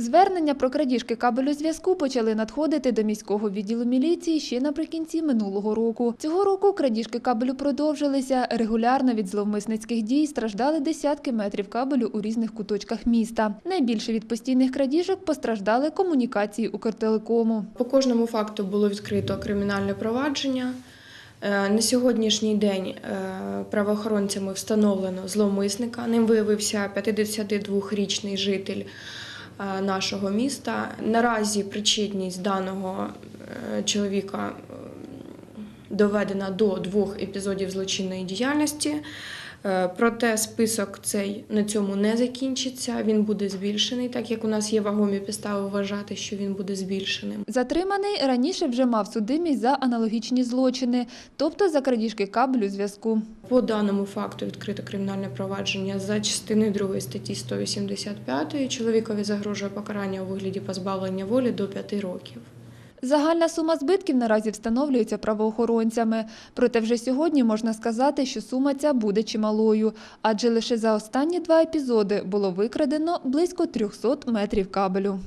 Звернення про крадіжки кабелю зв'язку почали надходити до міського відділу міліції ще наприкінці минулого року. Цього року крадіжки кабелю продовжилися. Регулярно від зловмисницьких дій страждали десятки метрів кабелю у різних куточках міста. Найбільше від постійних крадіжок постраждали комунікації Укртелекому. По кожному факту було відкрито кримінальне провадження. Е, На сьогоднішній день е, правоохоронцями встановлено зловмисника. Ним виявився 52-річний житель нашого міста. Наразі причетність даного е, чоловіка е, доведена до двох епізодів злочинної діяльності. Е, Проте список цей на цьому не закінчиться. Він буде збільшений, так як у нас є вагомі підстави вважати, що він буде збільшеним. Затриманий раніше вже мав судимість за аналогічні злочини, тобто за крадіжки кабелю зв'язку. По даному факту відкрито кримінальне провадження за частиною 2 статті 185. Чоловікові загрожує покарання у вигляді позбавлення волі до 5 років. Загальна сума збитків наразі встановлюється правоохоронцями. Проте вже сьогодні можна сказати, що сума ця буде чималою, адже лише за останні два епізоди було викрадено близько 300 метрів кабелю.